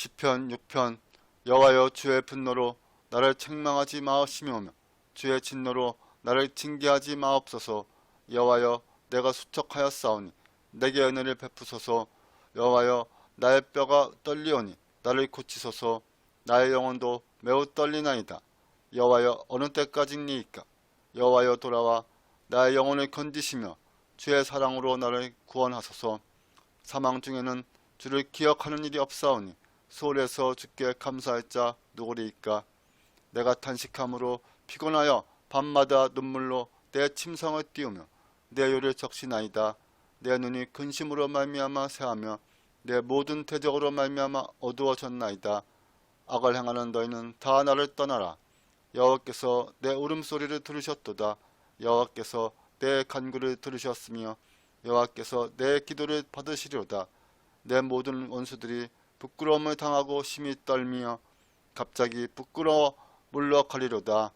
시편 6편 여호와여 주의 분노로 나를 책망하지 마시며며 주의 진노로 나를 징계하지 마옵소서. 여호와여 내가 수척하였사오니 내게 은혜를 베푸소서. 여호와여 나의 뼈가 떨리오니 나를 고치소서. 나의 영혼도 매우 떨리나이다. 여호와여 어느 때까지니이까 여호와여 돌아와 나의 영혼을 건지시며 주의 사랑으로 나를 구원하소서. 사망 중에는 주를 기억하는 일이 없사오니 소홀해서 주께 감사할 자 누구리이까 내가 탄식함으로 피곤하여 밤마다 눈물로 내 침성을 띄우며 내 요를 적시나이다. 내 눈이 근심으로 말미암아 새하며 내 모든 대적으로 말미암아 어두워졌나이다. 악을 행하는 너희는 다 나를 떠나라. 여호와께서 내 울음소리를 들으셨도다. 여호와께서 내 간구를 들으셨으며 여호와께서 내 기도를 받으시리로다. 내 모든 원수들이 부끄러움을 당하고 심히 떨며 갑자기 부끄러워 물러가리로다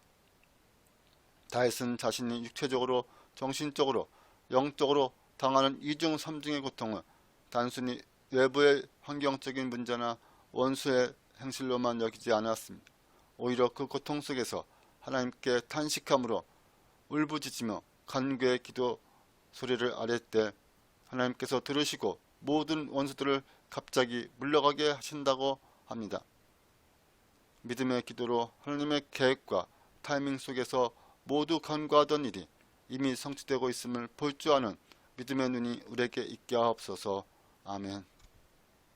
다윗은 자신이 육체적으로 정신적으로 영적으로 당하는 이중 삼중의 고통을 단순히 외부의 환경적인 문제나 원수의 행실로만 여기지 않았습니다. 오히려 그 고통 속에서 하나님께 탄식함으로 울부짖으며 간구의 기도 소리를 아랠 때 하나님께서 들으시고 모든 원수들을 갑자기 물러가게 하신다고 합니다. 믿음의 기도로 하나님의 계획과 타이밍 속에서 모두 간구하던 일이 이미 성취되고 있음을 볼 줄 아는 믿음의 눈이 우리에게 있게 하옵소서. 아멘.